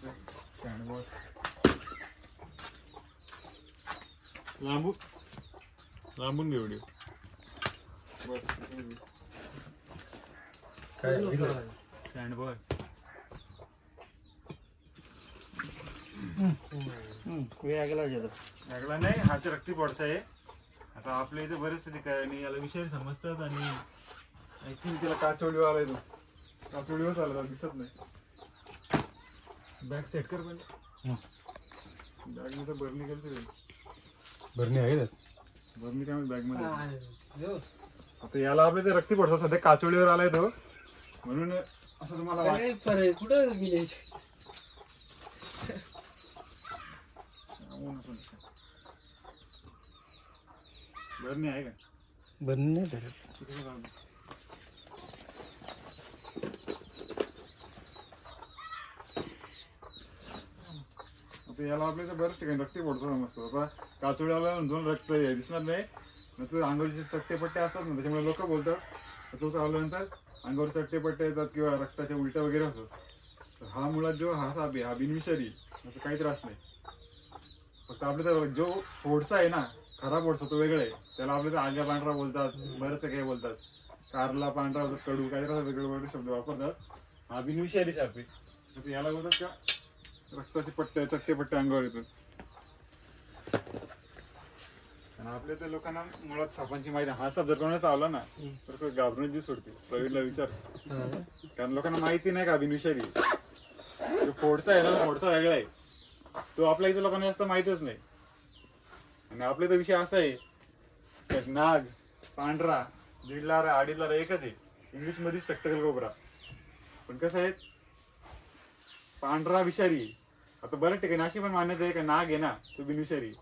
घ्यायचं सँडबॉल लांबून लांबून घेऊ व्हिडिओ बस काय? सँडबॉल वेगळा गेला नाही हाच रक्ती पडसा आहे आता आपल्या इथे बरेच ठिकाणी याला विषय समजतात आणि आय थिंक त्याला काचवडी आलाय तो काचवडीवर आला दिसत नाही. बॅग सेट कर पण बॅगमध्ये बरणी केली तरी भरणी आहे त्यात बरणी काय बॅगमध्ये आता याला आपल्या ते रक्ती पडसा सध्या काचवडीवर आलाय तो. म्हणून असं तुम्हाला वाट- काय फरक कुठं गेले. बरणी आहे का भरणी नाही आता याला आपल्या इथे बऱ्याच ठिकाणी रक्ती पडतो मस्त. आता काचोळ्याला दोन रक्त दिसणार नाही. नंतर अंगावरचे चट्टे पट्टे असतात ना त्याच्यामुळे लोक बोलतात. तो चावल्यानंतर अंगावर चट्टेपट्टे येतात किंवा रक्ताच्या उलट्या वगैरे होतात तर हा मुळात जो हा साप आहे हा बिनविषारी असं काही त्रास नाही. फक्त आपल्या तर जो फोडचा आहे ना खरा फोडचा तो वेगळा आहे. त्याला आपल्या तर आग्या पांढरा बोलतात बरेच काही बोलतात. कारला पांढरा कडू काही वेगळे वेगळे शब्द वापरतात. हा बिनविषारी साप आहे. तर याला बोलतात का? रक्ताचे पट्टे चट्टे पट्टे अंगावर येतात. आणि आपल्या त्या लोकांना मुळात सापांची माहिती हा जर कोणाला चावला ना तर तो घाबरून जी सोडते प्रवीणला विचार. कारण लोकांना माहिती नाही का बिनविषारी आहे. जो फोडचा आहे ना फोडचा वेगळा आहे. तो आपल्या इथे लोकांना जास्त माहितच नाही. आणि आपल्या इथं विषय असा आहे की नाग पांढरा दीड लारा अडीच लारा एकच आहे इंग्लिशमध्ये स्पेक्टकल कोबरा पण कसं आहे पांढरा विषारी. आता बऱ्याच ठिकाणी अशी पण मान्यता आहे का? नाग आहे ना तो बिनविषारी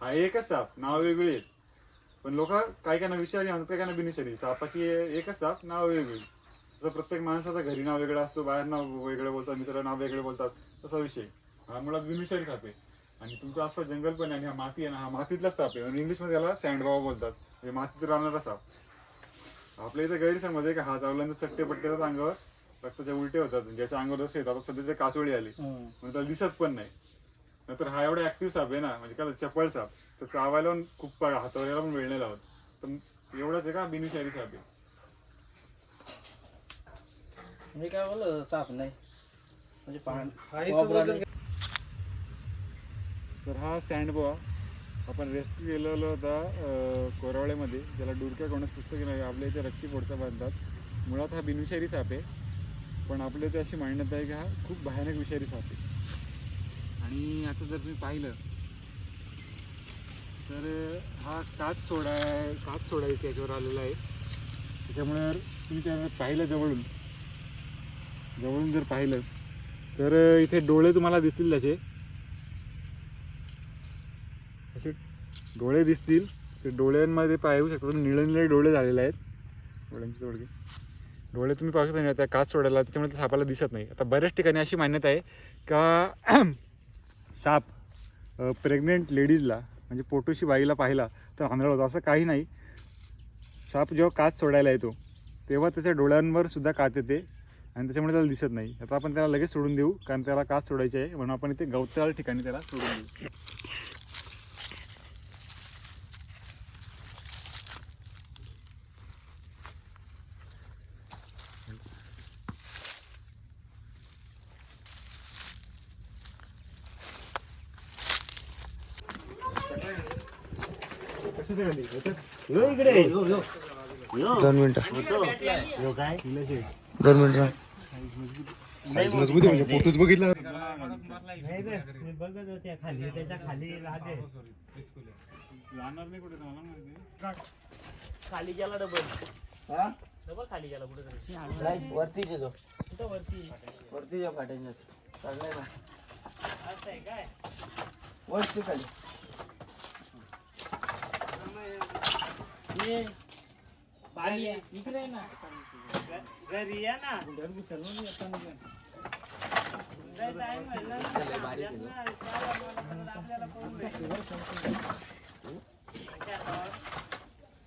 हा एकच साप नाव वेगळी आहेत. पण लोक काही काहींना विषारी म्हणतात काही काहींना बिनविषारी सापाची एकच साप नाव वेगळी. जसं प्रत्येक माणसाचा घरी नाव वेगळं असतो बाहेर नाव वेगळं बोलतात मित्र नाव वेगळे बोलतात तसा विषय. हा मुळात बिनविषारी साप आहे. आणि तुमचा आसपास जंगल पण आहे आणि हा माती आहे ना हा मातीतला साप आहे. आणि इंग्लिशमध्ये याला सँडबाबा बोलतात. म्हणजे मातीत राहणारा साप. आपल्या इथे गैरसमज आहे का? हा चावल्यानंतर चट्टे पट्टे अंगावर. रक्ताच्या उलटे होतात ज्याच्या अंगावर जसे येतात आता सध्या ते काचोळी आली. म्हणजे त्याला दिसत पण नाही. नंतर हा एवढा ऍक्टिव्ह साप आहे ना म्हणजे काय चपळ साप. तर चावायला पण खूप हातावर पण वेळ नाही लावत. तर एवढंच आहे का बिनविषारी साप आहे? मी काय बोललो साप नाही. म्हणजे पाहण तर हा सँडबॉ आपण रेस्क्यू केलेला होता कोरावळेमध्ये ज्याला डुरक्या कोणास पुस्तक नाही आपल्या इथे रक्ती फोडसा बांधतात. मुळात हा बिनविषारी साप आहे. पण आपल्या ते अशी मान्यता आहे की हा खूप भयानक विषारी साप आहे. आणि आता जर तुम्ही पाहिलं तर हा काच सोडा काच सोडा इथे याच्यावर आलेला आहे. त्याच्यामुळे तुम्ही त्या पाहिलं जवळून जवळून जर पाहिलं तर इथे डोळे तुम्हाला दिसतील त्याचे असे डोळे दिसतील. ते डोळ्यांमध्ये पाहू शकतो तुम्ही निळे निळे डोळे झालेले आहेत. डोळ्यांचे सोडके डोळे तुम्ही पाहू शकता त्या काच सोडायला त्याच्यामुळे त्या सापाला दिसत नाही. आता बऱ्याच ठिकाणी अशी मान्यता आहे का साप प्रेग्नेंट लेडीजला म्हणजे पोटोशी बाईला पाहिला तर आंधळा होतो असं काही नाही. साप जेव्हा काच सोडायला येतो तेव्हा त्याच्या डोळ्यांवर सुद्धा कात येते आणि त्याच्यामुळे त्याला दिसत नाही. आता आपण त्याला लगेच सोडून देऊ कारण त्याला काच सोडायची आहे म्हणून आपण इथे गवताळ ठिकाणी त्याला सोडून देऊ. दोन मिनिटं. दोन मिनिटं साईज मजबूत आहे म्हणजे फोटोच बघितला मी बघत होत्या खाली त्याच्याखाली राहते जाणार नाही कुठे मला माहिती खाली गेला डबल डबल खाली गेला कुठे वरती गेलो कुठं वरती वरती या फाट्याच्या चाललंय ना असं आहे काय वरती खाली. ये. आहे. इकडे ना. घरी या ना. घर घुसल आता?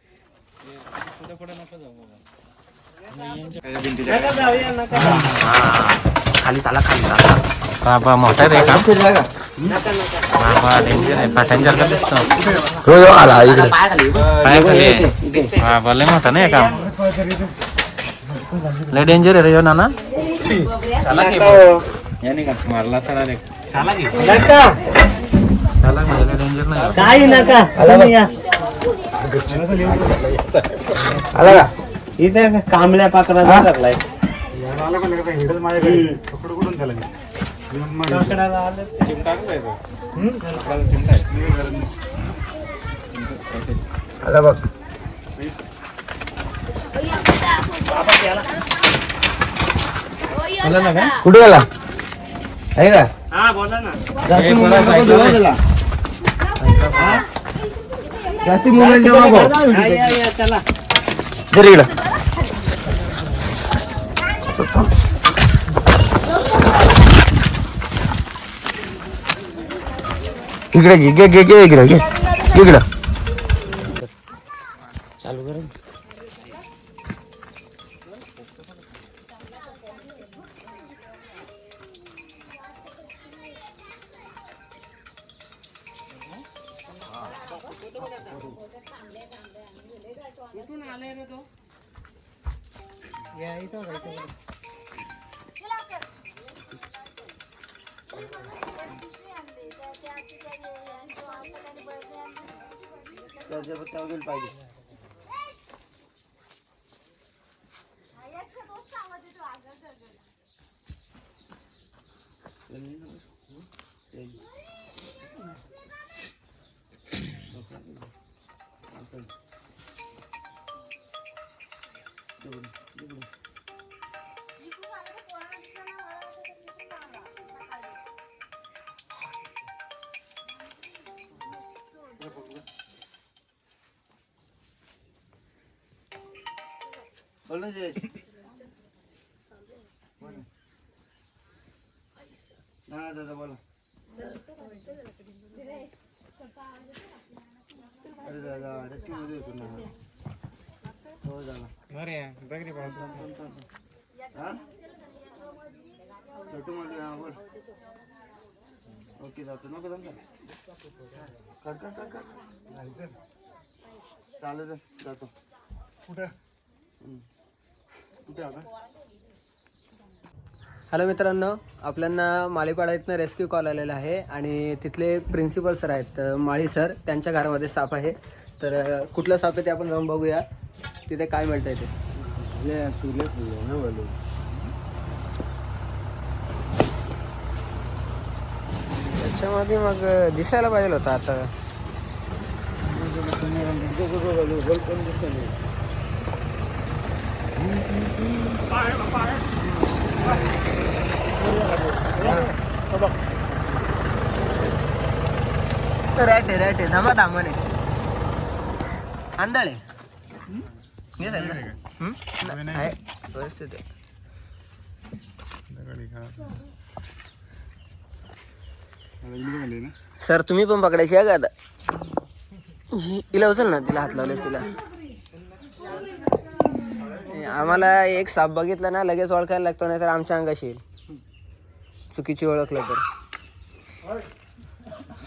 पुढे पुढे नको जाऊ खाली चाला खाली चाला. मोठा रे का? बाबा डेंजर आहे फाट्यांच्या का? दिसतो हो आला इकडे पाय खाली आहे. बाबा लय मोठा नाही काम लय डेंजर आहे रे ह्यो नाना चला की? याने का? मारला चला रे चला की? चला म्हणजे लय डेंजर नाही काही नका तुम्ही या. आला का इथे कांबल्या पाकराचा लागलाय आला मी? येऊन मग- काकडाला आलं आला बघ. कुठे गेला? आहे का हा बोला ना. जास्ती मुलं. जास्ती मुलं जेव्हा भाऊ चला. जर इकडं. इकडे घे घे घे घे इकडे घे. इकडं. चालू कर पाहिजे बोल ना हा दादा बोला. अरे दादा rescue मध्ये होतो ना. हो दादा. हा? छोटू मध्ये हा बोल. ओके जातो. नको जमता कर कर कर कर चालेल जातो. कुठं? हॅलो मित्रांनो आपल्यांना माळीपाडा इथनं रेस्क्यू कॉल आलेला आहे आणि तिथले प्रिन्सिपल सर आहेत माळी सर त्यांच्या घरामध्ये साप आहे. तर कुठलं साप आहे ते आपण जाऊन बघूया. तिथे काय मिळतंय ते? ले तू त्याच्यामध्ये मग दिसायला पाहिजे होतं आता. रॅट आहे रॅट आहे. धामा धामन आहे आंधळे. झालं ना? नाही, आहे. व्यवस्थित आहे सर तुम्ही पण पकडायची आहे का आता? हि- हिला उचल ना तिला हात लावलेस तिला. आम्हाला एक साप बघितला ना लगेच ओळखायला लागतो नाही तर आमच्या अंगाशी येईल. चुकीची ओळखलं तर.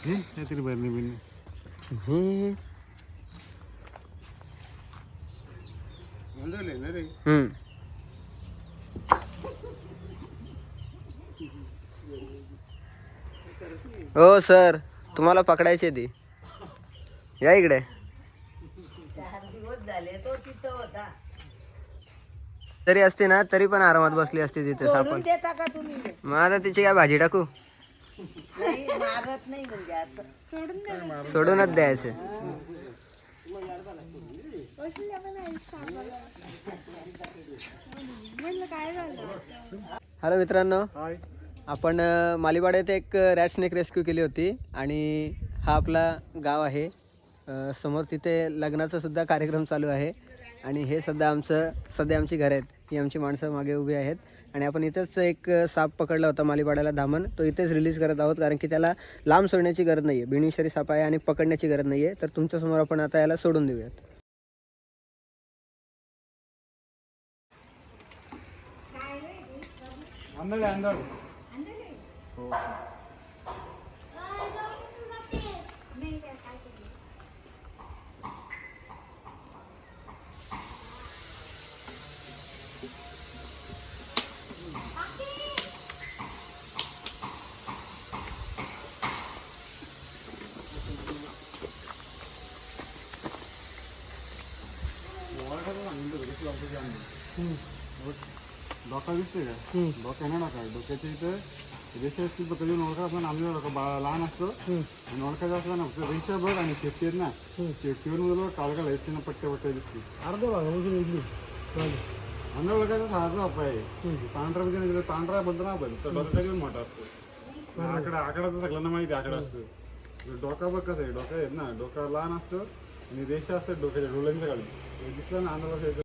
काहीतरी बरणी बिरणी हे, गोंधळले ना रे. हम्म. हो सर. तुम्हाला पकडायचे ती. या इकडे. तरी असते ना तरी पण आरामात बसली असते तिथे सापड. देता का तुम्ही? मग आता तिची काय भाजी टाकू? नाही मारत नाही म्हणजे असं सोडूनच द्यायचं. हॅलो मित्रांनो हाय. आपण अ, मालिवाडा येथे एक रॅट स्नेक रेस्क्यू केली होती आणि हा आपला गाव आहे. अ, समोर तिथे लग्नाचा सुद्धा कार्यक्रम चालू आहे आणि हे सध्या आमचं सध्या आमची घरं आहेत. ही आमची माणसं मागे उभी आहेत. आणि आपण इथंच एक साप पकडला होता मालिवाड्याला धामण. तो इथेच रिलीज करत आहोत कारण की त्याला लांब सोडण्याची गरज नाही आहे बिनिशरी साप आहे आणि पकडण्याची गरज नाही आहे तर तुमच्यासमोर आपण आता याला सोडून देऊयात. अंदर है, डोका दिसतोय का डोका ना डोका डोक्याच्या इथं रेषा असतील बघ कधी ओळखा आपण आम्ही डोका बा- लहान असतो आणि ओळखायचं असलं ना फक्त रेषा बघ आणि शेपटी आहेत ना शेपटीवर मुलं काळगा लायचे ना पट्ट्या पट्ट्या दिसतील अर्ध्या भागापासून इडली अंगा ओळखायचा साधा उपाय आहे पांढरा म्हणजे नाही, पांढरा बोलतो ना आपण तर डोका कधी पण मोठा असतो आकडा आकडा तर सगळ्यांना माहिती आहे, आकडा असतो डोका बघ कसं आहे डोका आहेत ना डोका लहान असतो आणि रेषा असतात डोक्याच्या डोळ्यांच्या खाली हे दिसलं ना अंगाला